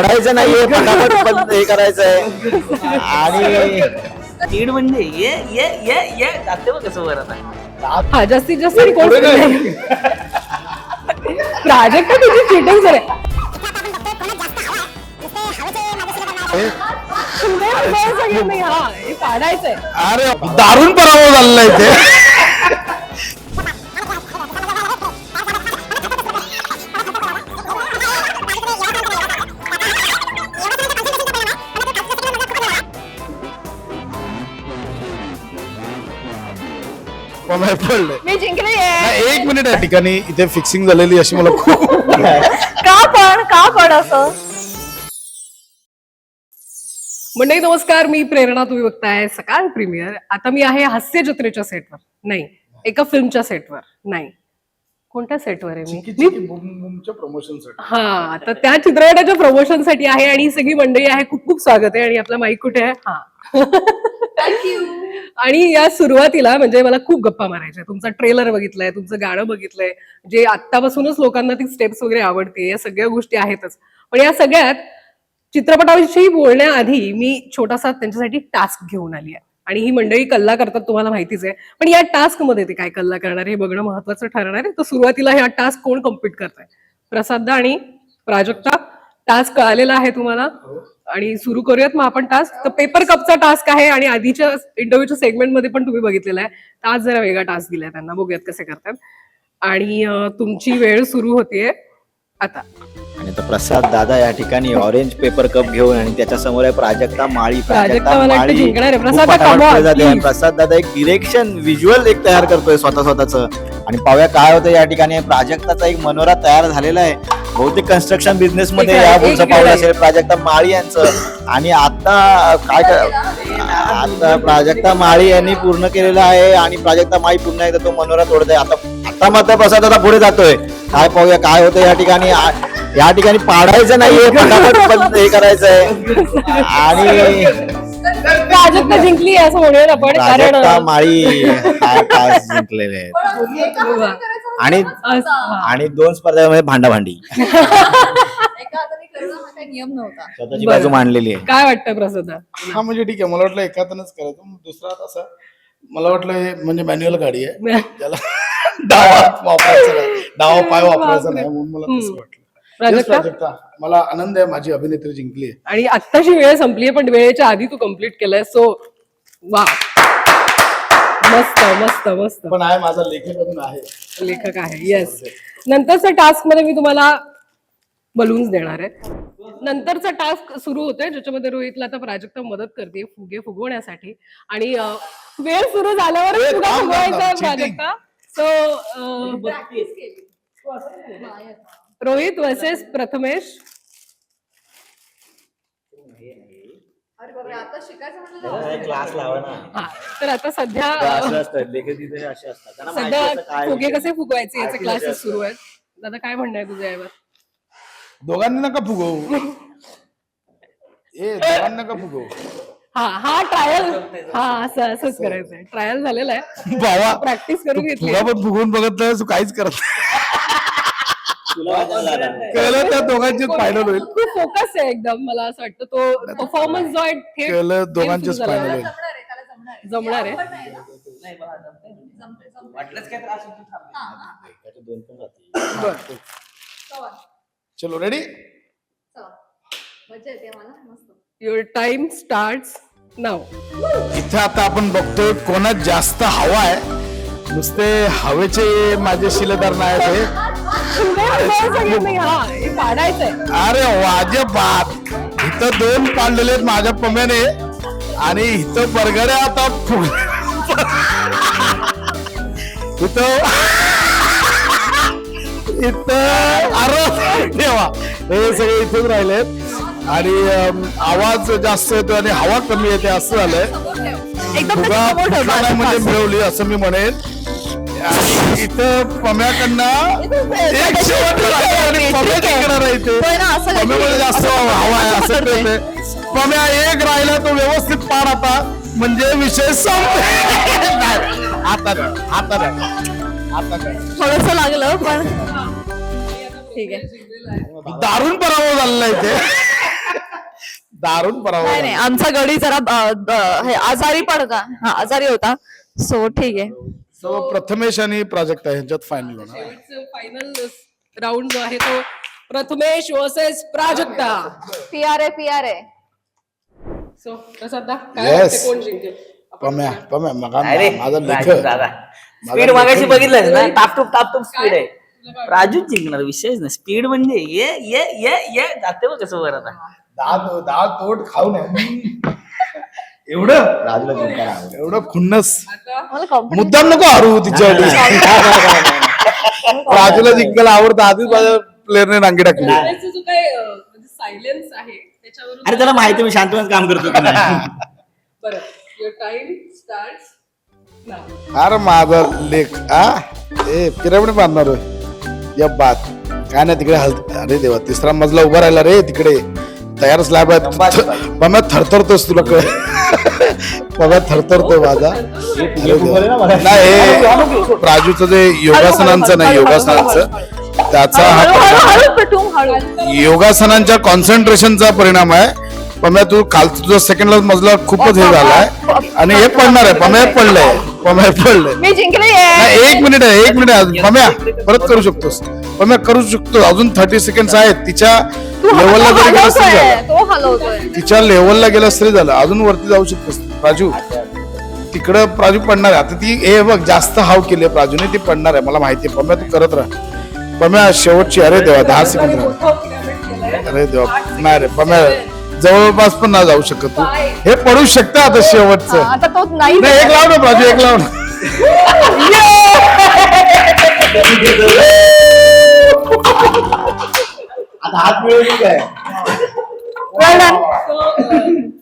पाडायचं नाहीये फटाफट बंद हे करायचंय. आणि तीड म्हणजे ये ये ये ये. टाकते बघ कसं वर आता. हा जास्तीत जास्त कोण प्राजक्त तुझी चिटिंग सर हा. हे पाडायचंय अरे दारुण पराभव झालेला इथे. पडलंय पडलंय. मी जिंकले नाही, एक मिनिट या ठिकाणी इथे फिक्सिंग झालेली अशी मला खूप का पण का पण असं? मंडळी नमस्कार. मी प्रेरणा तुम्ही बघताय सकाळ प्रीमियर आता मी आहे हास्य जत्रेच्या सेटवर नाही एका फिल्मच्या सेटवर नाही. कोणत्या सेटवर आहे मी? मी प्रमोशन हा तर त्या चित्रपटाच्या प्रमोशनसाठी आहे आणि ही सगळी मंडळी आहे. खूप खूप स्वागत आहे आणि आपला माईक कुठे आहे? हा. आणि या सुरुवातीला म्हणजे मला खूप गप्पा मारायच्या. तुमचा ट्रेलर बघितलाय तुमचं गाणं बघितलंय जे आत्तापासूनच लोकांना ती स्टेप्स वगैरे आवडते या सगळ्या गोष्टी आहेतच. पण या सगळ्यात चित्रपटाविषयी बोलण्याआधी मी छोटासा त्यांच्यासाठी टास्क घेऊन आली आहे. आणि ही मंडळी कल्ला करतात तुम्हाला माहितीच आहे. पण या टास्कमध्ये ते काय कल्ला करणार आहे हे बघणं महत्वाचं ठरणार आहे. तर सुरुवातीला हा टास्क कोण कंप्लीट करताय? प्रसाद आणि प्राजक्ता टास्क कळालेला आहे तुम्हाला? आणि सुरू करूयात मग आपण टास्क तर पेपर कपचा टास्क आहे आणि आधीच्या इंटरव्ह्यूच्या सेगमेंटमध्ये पण तुम्ही बघितलेला आहे. आज जरा वेगळा टास्क दिलाय त्यांना. बघूयात कसे करतात. आणि तुमची वेळ सुरू होतीये. आता. आणि तो प्रसाद दादा या ठिकाणी ऑरेंज पेपर कप घेऊन आणि त्याच्यासमोर आहे प्राजक्ता माळी. प्राजक्ता please. प्रसाद दादा एक डिरेक्शन व्हिज्युअल एक तयार करतोय स्वतः स्वतःच. आणि पाहूया काय होतं या ठिकाणी. प्राजक्ताचा एक मनोरा तयार झालेला आहे. बहुतेक कन्स्ट्रक्शन बिझनेस मध्ये या पुढचं पाऊल. असेल प्राजक्ता माळी यांचं. आणि आता काय आता प्राजक्ता माळी यांनी पूर्ण केलेलं आहे आणि प्राजक्ता माळी पुन्हा एकदा तो मनोरा तोडत आहे आता आता मात्र प्रसाद आता पुढे जातोय. काय पाहूया काय होतं या ठिकाणी? या ठिकाणी पाडायचं नाहीये फटाफट हे करायचंय. आणि जिंकली आहे असं म्हणूयात आपण कारण माळी हा जिंकलेले आहेत. आणि अस- हा. आणि दोन स्पर्धेमध्ये भांडाभांडी. हा नियम नव्हता. स्वतःची बरं. बाजू मांडलेली आहे. काय वाटतं प्रसाद हा म्हणजे ठीक आहे. मला वाटलं एकातनच करायचं. मग दुसरा तसा मला वाटलं हे म्हणजे मॅन्युअल गाडी आहे. त्याला डावा वापरायचा नाही. डावा पाय वापरायचा नाही म्हणून मला तसं वाटलं. प्राजक्ता प्राजक्ता मला आनंद आहे माझी अभिनेत्री जिंकली आहे. आणि आत्ताची वेळ संपली आहे पण वेळेच्या आधी तू कंप्लीट केलंय. सो वा मस्त मस्त मस्त. पण आहे माझा लेखक अजून आहे. लेखक आहे येस नंतरच्या टास्कमध्ये मी तुम्हाला बलून्स देणार आहे. नंतरचा टास्क सुरू होतोय ज्याच्यामध्ये रोहितला आता प्राजक्ता मदत करते फुगे फुगवण्यासाठी. आणि अं, वेळ सुरू झाल्यावर ए, फुगा थांब, थांब, फुगवायचा cheating. Prajakta. So Rohit versus Prathamesh. अरे बापरे आता शिकायचं म्हटलं क्लास लावा ना. हा तर आता सध्या असं असतं लेखक तिथे असे असतात. त्यांना माहिती असतं सध्या काय फुगे. कसे फुगवायचे याचे काय क्लासेस. सुरू आहेत. दादा काय म्हणणं आहे तुझ्या यावर? दोघांनी नका फुगवू. ए दोघांना नका फुगवू. हा हा ट्रायल हा असं असंच करायचंय. ट्रायल झालेला आहे. भावा प्रॅक्टिस करून घेतली फुगा पण फुगवून बघत नाही तू काहीच करत नाही. कळलं त्या दोघांचेच फायनल होईल खूप फोकस आहे एकदम मला असं वाटतं तो परफॉर्मन्स जो आहे थेट कळलं दोघांचेच आहे. जमणार आहे त्याला जमणार आहे जमणार आहे पण नाही ना. नाही बघा जमतंय. जमतंय, जमतंय. वाटलंच काय त्रास होतो थांब. हा, हा. त्याचे दोन पण जातील. चला, चलो रेडी चला. मजा येते मला मस्त युअर टाइम स्टार्ट नाव इथे आता आपण बघतोय कोणात जास्त हवा आहे नुसते हवेचे माझे शिलेदार नाही ते हा हे पाडायचंय अरे वाजे बात. इथं दोन पाडलेले आहेत माझ्या पम्याने आणि इथं बरगड्या आता इथं इथं अरे देवा. हे सगळे इथेच राहिलेत. आणि आवाज जास्त येतो आणि हवा कमी येते असं झालंय. ठेव एकदम ठेव, म्हणजे. मिळवली असं मी म्हणेन. आणि इथं पम्याकडनं एक शेवट राहिला आणि पम्या जिंकणार आहे इथे होय ना, असं. पम्यामध्ये जास्त हवा आहे असं करते. कळतंय पम्या एक राहिला तो व्यवस्थित पाड आता. म्हणजे विषय संपले. नाही, आता नाही, आता नाही, आता नाही. थोडस लागलं पण ठीक आहे. दारुण पराभव झालेला आहे इथे. दारुण पराभव नाही नाही झाला. आमचा गडी जरा अ, ब- हे आजारी पडता हा आजारी होता. सो ठीक आहे. So, प्रथमेश आणि प्राजक्ता यांच्यात फायनल होणार. शेवटचं फायनल राऊंड जो आहे तो Prathamesh versus Prajakta. P R A P R A so Prasad दा काय Yes. वाटते कोण जिंकेल? आपण पम्या पम्या मगा अरे माझा राजू दादा. स्पीड मागाशी बघितलं ना टापटूप टापटूप स्पीड आहे. तुला काय राजूच जिंकणार विषयच नाही. स्पीड म्हणजे ये ये ये ये जाते बघ कसं वर आता. दात दात तोड खाऊ नये. एवढं? राजूला जिंकायला आवडेल. एवढं खुन्नस. आता? मला confidence मुद्दाम नको हरू तिच्यासाठी राजूला जिंकायला आवडतं. आधीच माझ्या प्लेअरने रांगी टाकली. त्याचा जो काय अं, म्हणजे सायलेन्स आहे त्याच्यावरून अरे त्याला माहिती मी शांतपणे काम करतो की नाही. बरं युअर टाइम स्टार्ट अरे माझा लेख आ? ए पिरामिड बांधणार होय. या बात. काय नाही तिकडे हल अरे देवा तिसरा मजला उभा राहिला रे तिकडे. तयार स्लॅब आहे. मम्या थरथरतोस तुला कळ मम्या थरथरतोय माझा. नाही हे प्राजूचं जे योगासनांचं नाही योगासनांचं त्याचा हा योगासनांच्या कॉन्सन्ट्रेशनचा परिणाम आहे. पम्या तू काल तुझा सेकंड मजला खूपच हे झालाय. आणि हे पडणार आहे. पम्या पडलंय. पम्या पडलंय मी जिंकली एक मिनिट आहे एक मिनिट आहे. पम्या परत करू शकतोस. पम्या करू शकतो. अजून थर्टी सेकंड आहेत. तिच्या लेवलला जरी गेलं तरी झालं. तो हलवतोय. तिच्या लेवलला गेलं तरी झालं. अजून वरती जाऊ शकतोस. राजू तिकडं प्राजू पडणार आहे. आता ती हे बघ जास्त हाव केली आहे प्राजूने ती पडणार आहे. मला माहिती आहे. पम्या तू करत राहा. पम्या शेवटची अरे देवा दहा सेकंद. अरे देवा नाही रे पम्या जवळपास पण नाही जाऊ शकत तू. हे पडू शकतं आता शेवटचं. आता तो नाही नाही एक लाव ना प्राजू एक लाव ना. आता हात मिळवली काय?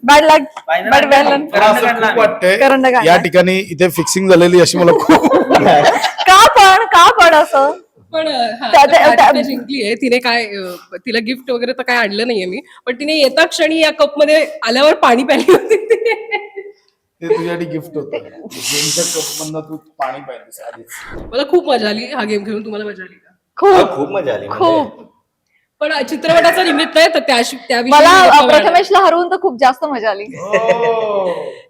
बॅड लक बॅड वेल मला असं खूप वाटतंय करंड काढला. या ठिकाणी इथे फिक्सिंग झालेली अशी मला खूप का पण का पण असं? पण हा, त्या- आता त्या- त्या- प्राजक्ता जिंकली आहे. तिने काय अं, तिला गिफ्ट वगैरे तर काय आणलं नाहीये मी. पण तिने येता क्षणी या कपमध्ये आल्यावर पाणी प्यायली होती ते. तुझ्यासाठी गिफ्ट होतं. गेमच्या कप मधनं तू पाणी पाहिजे आधीच. मला खूप मजा आली हा गेम खेळून. तुम्हाला मजा आली का? खूप. खूप मजा आली म्हणजे. खूप. पण चित्रपटाचा निमित्त आहे तर त्याशी त्याविषयी मला अ. प्रथमेशला हरवून तर खूप जास्त मजा आली.